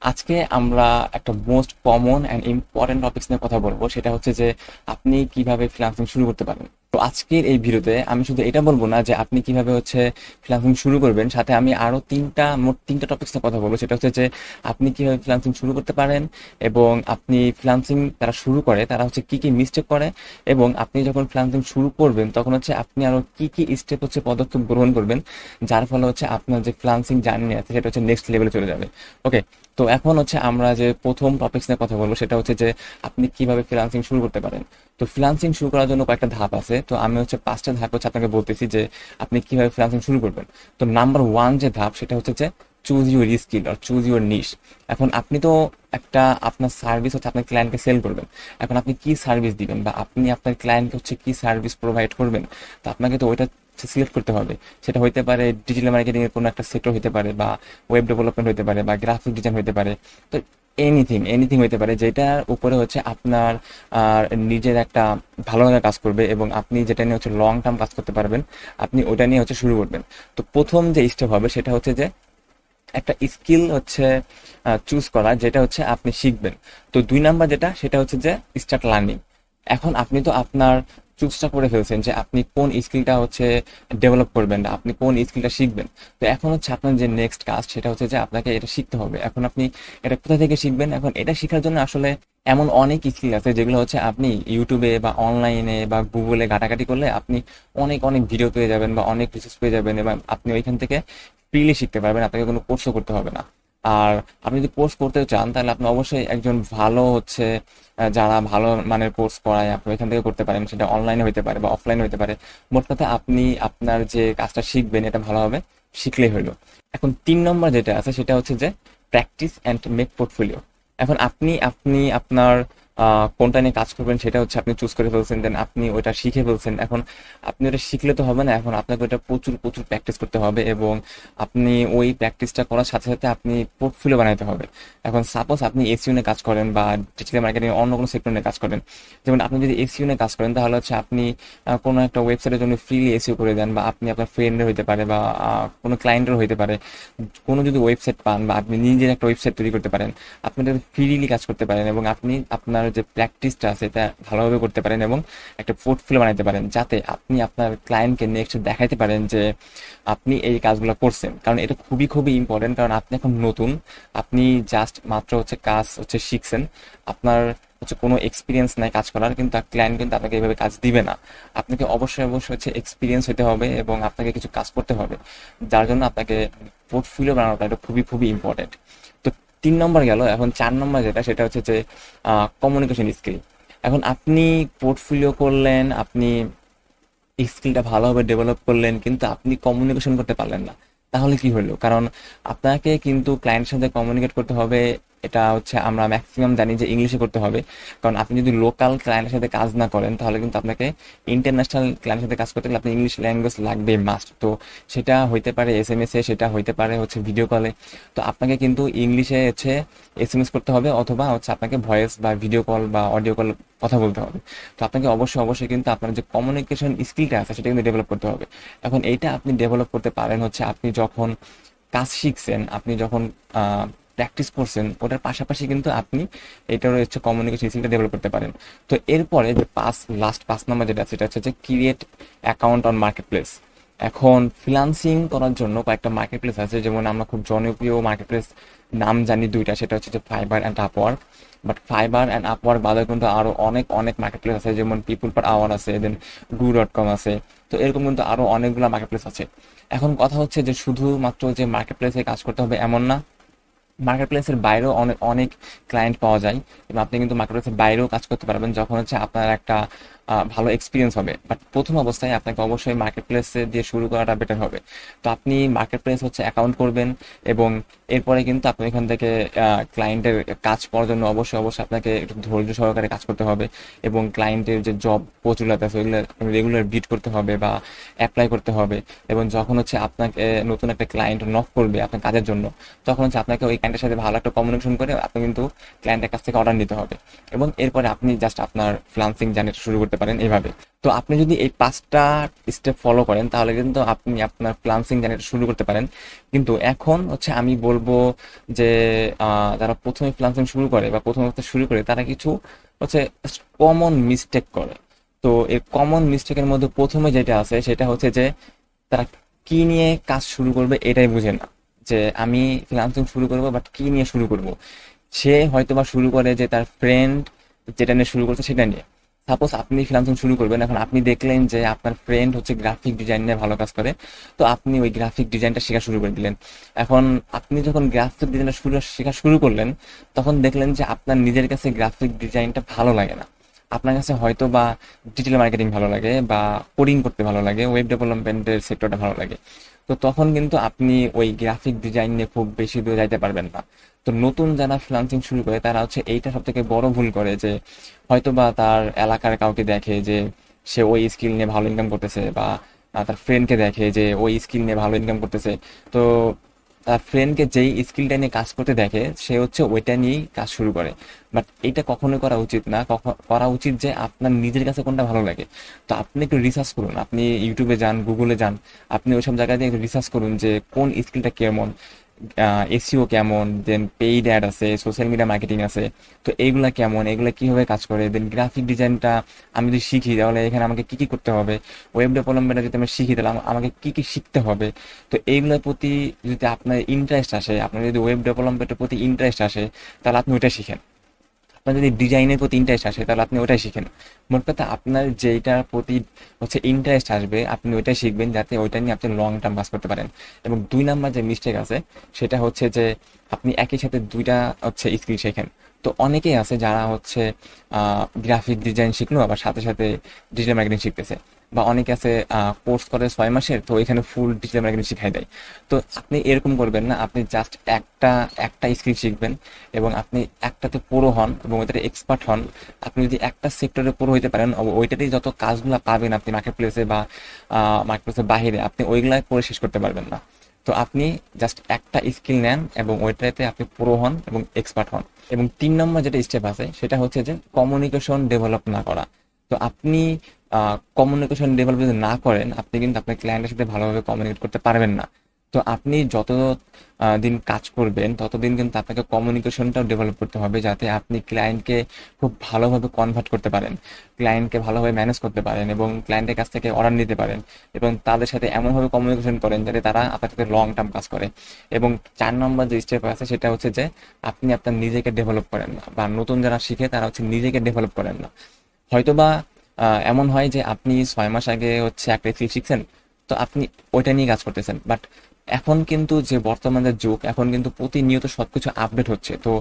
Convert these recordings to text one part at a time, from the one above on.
আজকে আমরা একটা most common and important topics নিয়ে কথা বলব। সেটা হচ্ছে যে আপনি কীভাবে ফ্রিলান্সিং শুরু করতে পারেন। আজকের এই ভিডিওতে আমি শুধু এটা বলব না যে আপনি কীভাবে হচ্ছে ফ্রিল্যান্সিং শুরু করবেন, সাথে আমি আরও তিনটা, মোট তিনটা টপিক্স কথা বলব। সেটা হচ্ছে যে আপনি কীভাবে ফ্রিল্যান্সিং শুরু করতে পারেন এবং আপনি ফ্রিল্যান্সিং তারা শুরু করে, তারা হচ্ছে কি কি মিস্টেক করে এবং আপনি যখন ফ্রিল্যান্সিং শুরু করবেন, তখন হচ্ছে আপনি আরও কি কি স্টেপ হচ্ছে পদক্ষেপ গ্রহণ করবেন, যার ফলে হচ্ছে আপনার যে ফ্রিল্যান্সিং জার্নি আছে সেটা হচ্ছে নেক্সট লেভেলে চলে যাবে। ওকে তো এখন হচ্ছে আমরা যে প্রথম টপিক্স নিয়ে কথা বলব, সেটা হচ্ছে যে আপনি কীভাবে ফ্রিল্যান্সিং শুরু করতে পারেন। তো ফ্রিল্যান্সিং শুরু করার জন্য কয়েকটা ধাপ আছে। তো আমি হচ্ছে পাঁচটা ধাপ হচ্ছে আপনাকে বলতেছি যে আপনি কীভাবে ফ্রিল্যান্সিং শুরু করবেন। তো নাম্বার ওয়ান যে ধাপ সেটা হচ্ছে যে চুজ ইউর স্কিল আর চুজ ইউর নিশ এখন আপনি তো একটা আপনার সার্ভিস হচ্ছে আপনার ক্লায়েন্টকে সেল করবেন। এখন আপনি কি সার্ভিস দিবেন বা আপনি আপনার ক্লায়েন্টকে হচ্ছে কি সার্ভিস প্রোভাইড করবেন, তো আপনাকে তো ওইটা সিলেক্ট করতে হবে। সেটা হইতে পারে ডিজিটাল মার্কেটিং এর কোনো একটা সেক্টর হতে পারে বা ওয়েব ডেভেলপমেন্ট হতে পারে বা গ্রাফিক ডিজাইন হতে পারে। তো এনিথিং এনিথিং হতে পারে যেটার উপরে হচ্ছে আপনার নিজের একটা ভালো লাগা কাজ করবে এবং আপনি যেটা নিয়ে হচ্ছে লং টার্ম কাজ করতে পারবেন, আপনি ওটা নিয়ে হচ্ছে শুরু করবেন। তো প্রথম যে স্টেপ হবে সেটা হচ্ছে যে একটা স্কিল হচ্ছে চুজ করা, যেটা হচ্ছে আপনি শিখবেন। তো দুই নাম্বার যেটা, সেটা হচ্ছে যে স্টার্ট লার্নিং এখন আপনি তো আপনার চুজটা করে ফেলছেন যে আপনি কোন স্কিলটা হচ্ছে ডেভেলপ করবেন, আপনি কোন স্কিলটা শিখবেন। তো এখন হচ্ছে আপনার যে নেক্সট কাজ সেটা হচ্ছে যে আপনাকে এটা শিখতে হবে। এখন আপনি এটা কোথা থেকে শিখবেন? এখন এটা শেখার জন্য আসলে এমন অনেক স্কিল আছে যেগুলো হচ্ছে আপনি ইউটিউবে বা অনলাইনে বা গুগলে ঘাটাঘাটি করলে আপনি অনেক অনেক ভিডিও পেয়ে যাবেন বা অনেক রিসোর্স পেয়ে যাবেন এবং আপনি ওইখান থেকে ফ্রিলি শিখতে পারবেন, আপনাকে কোনো কোর্সও করতে হবে না। আর আপনি যদি কোর্স করতে চান, তাহলে আপনি অবশ্যই একজন ভালো হচ্ছে যারা ভালো মানের কোর্স করায়, আপনি এখান থেকে করতে পারেন। সেটা অনলাইনে হতে পারে বা অফলাইনে হতে পারে। মোট কথা আপনি আপনার যে কাজটা শিখবেন, এটা ভালোভাবে শিখলেই হলো এখন তিন নম্বর যেটা আছে, সেটা হচ্ছে যে প্র্যাকটিস অ্যান্ড মেক পোর্টফোলিও এখন আপনি আপনি আপনার কোনটা নিয়ে কাজ করবেন সেটা হচ্ছে আপনি চুজ করে ফেলছেন দেন আপনি ওইটা শিখে ফেলছেন। এখন আপনি ওটা শিখলে তো হবে না, এখন আপনাকে ওইটা প্রচুর প্রচুর প্র্যাকটিস করতে হবে এবং আপনি ওই প্র্যাকটিসটা করার সাথে সাথে আপনি পোর্টফোলিও বানাইতে হবে। এখন সাপোজ আপনি এসিও নিয়ে কাজ করেন বা ডিজিটাল মার্কেটিং অন্য কোনো সেক্টর নিয়ে কাজ করেন। যেমন আপনি যদি এসিও নিয়ে কাজ করেন, তাহলে হচ্ছে আপনি কোনো একটা ওয়েবসাইটের জন্য ফ্রিলি এসিও করে দেন বা আপনি আপনার ফ্রেন্ডের হইতে পারে বা কোনো ক্লায়েন্টের হইতে পারে। কোনো যদি ওয়েবসাইট পান বা আপনি নিজের একটা ওয়েবসাইট তৈরি করতে পারেন, আপনি ফ্রিলি কাজ করতে পারেন এবং আপনি আপনার যে প্র্যাকটিসটা আছে এটা ভালোভাবে করতে পারেন এবং একটা পোর্টফোলিও বানাইতে পারেন যাতে আপনি আপনার ক্লায়েন্টকে নেক্সট দেখাইতে পারেন যে আপনি এই কাজগুলো করছেন। কারণ এটা খুবই খুবই ইম্পর্টেন্ট কারণ আপনি এখন নতুন, আপনি জাস্ট মাত্র হচ্ছে কাজ হচ্ছে শিখছেন। আপনার হচ্ছে কোনো এক্সপিরিয়েন্স নাই কাজ করার, কিন্তু ক্লায়েন্ট কিন্তু আপনাকে এইভাবে কাজ দিবে না। আপনাকে অবশ্যই অবশ্যই হচ্ছে এক্সপিরিয়েন্স হতে হবে এবং আপনাকে কিছু কাজ করতে হবে। যার জন্য আপনাকে পোর্টফোলিও বানানোটা এটা খুবই খুবই ইম্পর্টেন্ট তো তিন নম্বর গেল, এখন চার নম্বর যেটা, সেটা হচ্ছে যে কমিউনিকেশন স্কিল এখন আপনি পোর্টফোলিও করলেন, আপনি স্কিলটা ভালোভাবে ডেভেলপ করলেন, কিন্তু আপনি কমিউনিকেশন করতে পারলেন না। তাহলে কি হলো? কারণ আপনাকে কিন্তু ক্লায়েন্টের সাথে কমিউনিকেট করতে হবে এটা হচ্ছে আমরা ম্যাক্সিমাম জানি যে ইংলিশে করতে হবে। কারণ আপনি যদি লোকাল ক্লায়েন্টের সাথে কাজ না করেন, তাহলে কিন্তু আপনাকে ইন্টারন্যাশনাল ক্লায়েন্টের সাথে কাজ করতে গেলে আপনি ইংলিশ ল্যাঙ্গুয়েজ লাগবে মাস্ট তো সেটা হইতে পারে এস এম এসে সেটা হইতে পারে হচ্ছে ভিডিও কলে তো আপনাকে কিন্তু ইংলিশে হচ্ছে এস এম এস করতে হবে অথবা হচ্ছে আপনাকে ভয়েস বা ভিডিও কল বা অডিও কল কথা বলতে হবে। তো আপনাকে অবশ্যই অবশ্যই কিন্তু আপনার যে কমিউনিকেশন স্কিলটা আছে, সেটা কিন্তু ডেভেলপ করতে হবে। এখন এইটা আপনি ডেভেলপ করতে পারেন হচ্ছে আপনি যখন কাজ শিখছেন, আপনি যখন প্র্যাকটিস করছেন, ওটার পাশাপাশি কিন্তু আপনি এটার হচ্ছে কমিউনিকেশন স্কিলটা ডেভেলপ করতে পারেন। তো এরপরে যে পাঁচ লাস্ট পাঁচ নাম্বার যেটা আছে, সেটা হচ্ছে যে create account on market place এখন ফ্রিলান্সিং করার জন্য কয়েকটা মার্কেট প্লেস আছে, যেমন আমরা খুব জনপ্রিয় মার্কেট প্লেস নাম জানি দুইটা, সেটা হচ্ছে যে Fiverr and Upwork but Fiverr and Upwork বাদে কিন্তু আরও অনেক অনেক মার্কেট প্লেস আছে, যেমন পিপুল পার আওয়ার আছে দেন গু ডট কম আছে। তো এরকম কিন্তু আরও অনেকগুলো মার্কেট প্লেস আছে। এখন কথা হচ্ছে যে শুধুমাত্র যে মার্কেট প্লেসে কাজ করতে হবে এমন না মার্কেট প্লেসের বাইরেও অনেক অনেক ক্লায়েন্ট পাওয়া যায়। এবং আপনি কিন্তু মার্কেট প্লেসের বাইরেও কাজ করতে পারবেন, যখন হচ্ছে আপনার একটা ভালো এক্সপিরিয়েন্স হবে। বাট প্রথম অবস্থায় আপনাকে অবশ্যই মার্কেট প্লেসে দিয়ে শুরু করাটা বেটার হবে। তো আপনি মার্কেট প্লেস হচ্ছে অ্যাকাউন্ট করবেন এবং এরপরে কিন্তু আপনি এখান থেকে ক্লায়েন্টের কাজ করার জন্য অবশ্যই অবশ্যই আপনাকে একটু ধৈর্য সহকারে কাজ করতে হবে এবং ক্লায়েন্টের যে জব প্রচুরতা আছে, ওইগুলো রেগুলার বিট করতে হবে বা অ্যাপ্লাই করতে হবে। এবং যখন হচ্ছে আপনাকে নতুন একটা ক্লায়েন্ট নক করবে আপনার কাজের জন্য, তখন হচ্ছে আপনাকে ওই ক্লায়েন্টের সাথে ভালো একটা কমিউনিকেশন করে আপনি কিন্তু ক্লায়েন্টের কাছ থেকে অর্ডার নিতে হবে। এবং এরপরে আপনি জাস্ট আপনার ফ্লান্সিং জার্নিটা শুরু করতে পারেন এভাবে। তো আপনি যদি এই পাঁচটা স্টেপ ফলো করেন, তাহলে কিন্তু আপনি আপনার ফ্রিল্যান্সিং জার্নিটা শুরু করতে পারেন। কিন্তু এখন হচ্ছে আমি বলব যে যারা প্রথমে ফ্রিল্যান্সিং শুরু করে বা প্রথম অবস্থা শুরু করে, তারা কিছু হচ্ছে কমন মিস্টেক করে। তো এই কমন মিস্টেকের মধ্যে প্রথমে যেটা আছে, সেটা হচ্ছে যে, তারা কি নিয়ে কাজ শুরু করবে এটাই বুঝে না। যে আমি ফ্রিল্যান্সিং শুরু করব বাট কি নিয়ে শুরু করব? সে হয়তো বা শুরু করে যে তার ফ্রেন্ড যেটা নিয়ে শুরু করছে সেটা নিয়ে। সাপোজ আপনি ফ্রিল্যান্সিং শুরু করবেন, এখন আপনি দেখলেন যে আপনার ফ্রেন্ড হচ্ছে গ্রাফিক ডিজাইন নিয়ে ভালো কাজ করে, তো আপনি ওই গ্রাফিক ডিজাইনটা শেখা শুরু করে দিলেন। এখন আপনি যখন গ্রাফিক ডিজাইনটা শুরু, শেখা শুরু করলেন, তখন দেখলেন যে আপনার নিজের কাছে গ্রাফিক ডিজাইনটা ভালো লাগে না। আপনার কাছে হয়তো বা ডিজিটাল মার্কেটিং ভালো লাগে বা কোডিং করতে ভালো লাগে ওয়েব ডেভেলপমেন্টের সেক্টরটা ভালো লাগে। তো তখন কিন্তু আপনি ওই গ্রাফিক ডিজাইন নিয়ে খুব বেশি দূরে যাইতে পারবেন না। তো নতুন যারা ফ্রিল্যান্সিং শুরু করে, তারা হচ্ছে এইটা সব থেকে বড় ভুল করে যে হয়তো বা তার এলাকার কাউকে দেখে যে সে ওই স্কিল নিয়ে ভালো ইনকাম করতেছে বা তার ফ্রেন্ডকে দেখে যে ওই স্কিল নিয়ে ভালো ইনকাম করতেছে। তো তার ফ্রেন্ডকে যেই স্কিলটা নিয়ে কাজ করতে দেখে, সে হচ্ছে ওইটা নিয়েই কাজ শুরু করে। বাট এটা কখনোই করা উচিত না। করা উচিত যে আপনার নিজের কাছে কোনটা ভালো লাগে। তো আপনি একটু রিসার্চ করুন। আপনি ইউটিউবে যান গুগলে যান। আপনি ওইসব জায়গায় একটু রিসার্চ করুন যে কোন স্কিলটা কেমন। এসিও কেমন দেন পেইড অ্যাড আছে সোশ্যাল মিডিয়া মার্কেটিং আছে, তো এইগুলা কেমন এগুলা কীভাবে কাজ করে দেন গ্রাফিক ডিজাইনটা আমি যদি শিখি, তাহলে এখানে আমাকে কি কি করতে হবে? ওয়েব ডেভেলপমেন্টটা যদি আমি শিখি, তাহলে আমাকে কি কি শিখতে হবে? তো এইগুলোর প্রতি যদি আপনার ইন্টারেস্ট আসে, আপনার যদি ওয়েব ডেভেলপমেন্টের প্রতি ইন্টারেস্ট আসে, তাহলে আপনি ওইটা শিখেন। আপনার যদি ডিজাইনের প্রতি ইন্টারেস্ট আসে, তাহলে আপনি ওটাই শিখেন। মোট কথা আপনার যেটার প্রতি হচ্ছে ইন্টারেস্ট আসবে, আপনি ওইটাই শিখবেন যাতে ওইটা নিয়ে আপনি লং টার্ম কাজ করতে পারেন। এবং দুই নাম্বার যে মিস্টেক আছে, সেটা হচ্ছে যে আপনি একই সাথে দুইটা হচ্ছে স্কিল শেখেন। তো অনেকেই আছে যারা হচ্ছে গ্রাফিক ডিজাইন শিখলো, আবার সাথে সাথে ডিজিটাল মার্কেটিং শিখতেছে। বা অনেকে আছে কোর্স করে ছয় মাসের, তো এখানে ফুল ডিজিটাল মার্কেটিং শিখাই দেয়। তো আপনি এরকম করবেন না, আপনি জাস্ট একটা একটা স্কিল শিখবেন এবং আপনি একটাতে পুরো হন এবং ওইটাতে এক্সপার্ট হন। আপনি যদি একটা সেক্টরে পুরো হইতে পারেন ওইটাতেই যত কাজগুলো পাবেন আপনি মার্কেট প্লেসে বা মার্কেট প্লেসের বাইরে আপনি ওইগুলা করে শেষ করতে পারবেন না। তো আপনি জাস্ট একটা স্কিল নেন এবং ওইটাতে আপনি পুরো হন এবং এক্সপার্ট হন। এবং তিন নম্বর যেটা স্টেপ আছে, সেটা হচ্ছে যে কমিউনিকেশন ডেভেলপ না করা। তো আপনি কমিউনিকেশন ডেভেলপ যদি না করেন, আপনি কিন্তু আপনার ক্লায়েন্টের সাথে ভালোভাবে কমিউনিকেট করতে পারবেন না। তো আপনি যত দিন কাজ করবেন ততদিন কিন্তু আপনাকে কমিউনিকেশনটাও ডেভেলপ করতে হবে যাতে আপনি ক্লায়েন্টকে খুব ভালোভাবে কনভার্ট করতে পারেন। ক্লায়েন্টকে ভালোভাবে ম্যানেজ করতে পারেন এবং ক্লায়েন্টের কাছ থেকে অর্ডার নিতে পারেন এবং তাদের সাথে এমনভাবে কমিউনিকেশন করেন যাতে তারা আপনার সাথে লং টার্ম কাজ করে। এবং চার নম্বর যে স্টেপ আছে সেটা হচ্ছে যে, আপনি আপনার নিজেকে ডেভেলপ করেন না বা নতুন যারা শিখে তারা হচ্ছে নিজেকে ডেভেলপ করেন না। হয়তোবা এমন হয় যে আপনি ছয় মাস আগে হচ্ছে একটা স্কিল শিখছেন, তো আপনি ওইটা নিয়ে কাজ করতেছেন। বাট এখন কিন্তু যে বর্তমানের যুগ, এখন কিন্তু প্রতিনিয়ত সবকিছু আপডেট হচ্ছে। তো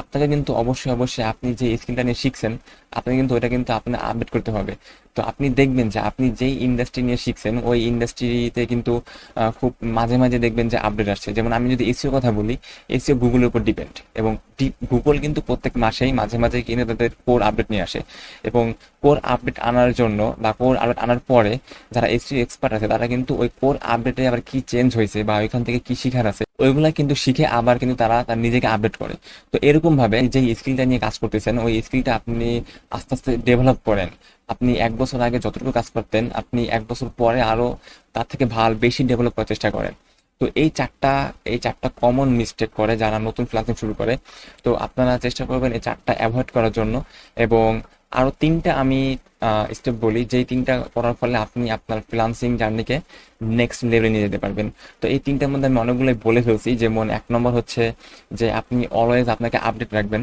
আপনাকে কিন্তু অবশ্যই অবশ্যই আপনি যে স্কিলটা নিয়ে শিখছেন আপনি কিন্তু ওইটা কিন্তু আপনার আপডেট করতে হবে। তো আপনি দেখবেন যে আপনি যেই ইন্ডাস্ট্রি নিয়ে শিখছেন, ওই ইন্ডাস্ট্রিতে কিন্তু খুব মাঝে মাঝে দেখবেন যে আপডেট আসছে। যেমন আমি যদি এসিও কথা বলি এসিও গুগলের উপর ডিপেন্ড এবং গুগল কিন্তু প্রত্যেক মাসেই মাঝে মাঝে কিন্তু তাদের কোর আপডেট নিয়ে আসে এবং কোর আপডেট আনার জন্য বা কোর আপডেট আনার পরে যারা এসিও এক্সপার্ট আছে, তারা কিন্তু ওই কোর আপডেটে আবার কি চেঞ্জ হয়েছে বা ওইখান থেকে কি শিখার আছে, ওইগুলা কিন্তু শিখে আবার কিন্তু তারা তার নিজেকে আপডেট করে। তো এরকম ভাবে যে স্কিলটা নিয়ে কাজ করতেছেন, ওই স্কিলটা আপনি আস্তে আস্তে ডেভেলপ করেন। আপনি এক বছর আগে যতটুকু কাজ করতেন, আপনি এক বছর পরে আরও তার থেকে ভালো বেশি ডেভেলপ করার চেষ্টা করেন। তো এই চারটা এই চারটা কমন মিস্টেক করে যারা নতুন ফ্রিল্যান্সিং শুরু করে, তো আপনারা চেষ্টা করবেন এই চারটা অ্যাভয়েড করার জন্য। এবং আরও তিনটা আমি স্টেপ বলি, যেই তিনটা করার ফলে আপনি আপনার ফ্রিল্যান্সিং জার্নিকে নেক্সট লেভেলে নিয়ে যেতে পারবেন। তো এই তিনটার মধ্যে আমি অনেকগুলোই বলে ফেলছি, যেমন এক নম্বর হচ্ছে যে আপনি অলওয়েজ আপনাকে আপডেট রাখবেন।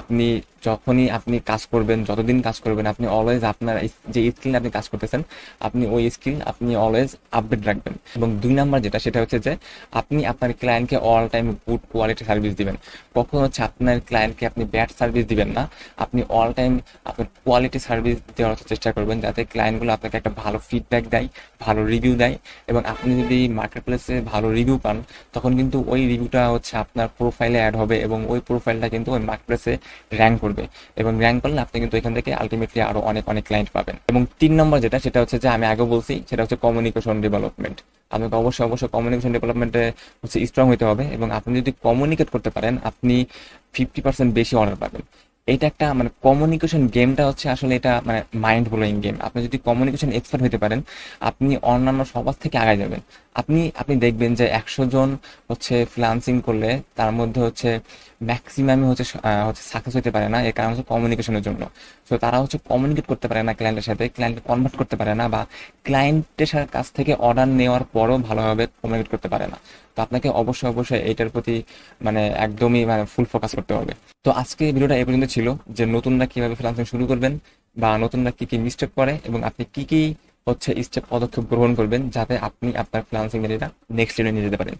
আপনি যখনই আপনি কাজ করবেন, যতদিন কাজ করবেন, আপনি অলওয়েজ আপনার যে স্কিল আপনি কাজ করতেছেন, আপনি ওই স্কিল আপনি অলওয়েজ আপডেট রাখবেন। এবং দুই নাম্বার যেটা, সেটা হচ্ছে যে আপনি আপনার ক্লায়েন্টকে all time good quality service দিবেন। কখন হচ্ছে আপনার ক্লায়েন্টকে আপনি ব্যাড সার্ভিস দিবেন না। আপনি অল টাইম আপনার কোয়ালিটি সার্ভিস দেওয়ার চেষ্টা করবেন যাতে ক্লায়েন্টগুলো আপনাকে একটা ভালো ফিডব্যাক দেয়, ভালো রিভিউ দেয় এবং আপনি যদি মার্কেট প্লেসে ভালো রিভিউ পান, তখন কিন্তু ওই রিভিউটা হচ্ছে আপনার প্রোফাইলে অ্যাড হবে এবং ওই প্রোফাইলটা কিন্তু ওই মার্কেট প্লেসে র্যাঙ্ক করবে এবং র্যাঙ্ক করলে আপনি কিন্তু এখান থেকে আলটিমেটলি আরও অনেক অনেক ক্লায়েন্ট পাবেন। এবং তিন নম্বর যেটা, সেটা হচ্ছে যে আমি আগে বলছি, সেটা হচ্ছে কমিউনিকেশন ডেভেলপমেন্ট আপনাকে অবশ্যই অবশ্যই কমিউনিকেশন ডেভেলপমেন্টে হচ্ছে স্ট্রং হতে হবে এবং আপনি যদি কমিউনিকেট করতে পারেন, আপনি ফিফটি পার্সেন্ট বেশি অর্ডার পাবেন। এটা একটা মানে কমিউনিকেশন গেমটা হচ্ছে আসলে এটা মানে মাইন্ড ব্লোয়িং গেম আপনি যদি কমিউনিকেশন এক্সপার্ট হতে পারেন, আপনি অন্যান্য সবার থেকে আগে যাবেন। আপনি আপনি দেখবেন যে একশো জন হচ্ছে ফ্রিল্যান্সিং করলে তার মধ্যে হচ্ছে ম্যাক্সিমামই হচ্ছে স- হচ্ছে সাকসেস হতে পারে না। এর কারণ হচ্ছে কমিউনিকেশনের জন্য। তো তারা হচ্ছে কমিউনিকেট করতে পারে না ক্লায়েন্টের সাথে ক্লায়েন্টকে কনভার্ট করতে পারে না বা ক্লায়েন্টের সা- কাছ থেকে অর্ডার নেওয়ার পরও ভালোভাবে কমিউনিকেট করতে পারে না। তো আপনাকে অবশ্যই অবশ্যই এইটার প্রতি মানে একদমই মানে ফুল ফোকাস করতে হবে। তো আজকে ভিডিওটা এই পর্যন্ত ছিল যে নতুনরা কীভাবে ফ্রিল্যান্সিং শুরু করবেন বা নতুনরা কি কি মিস্টেক করে এবং আপনি কি কি হচ্ছে স্টেপ পদক্ষেপ গ্রহণ করবেন যাতে আপনি আপনার ফ্রিলান্সিং এর নেক্সট লেভেলে নিয়ে যেতে পারেন।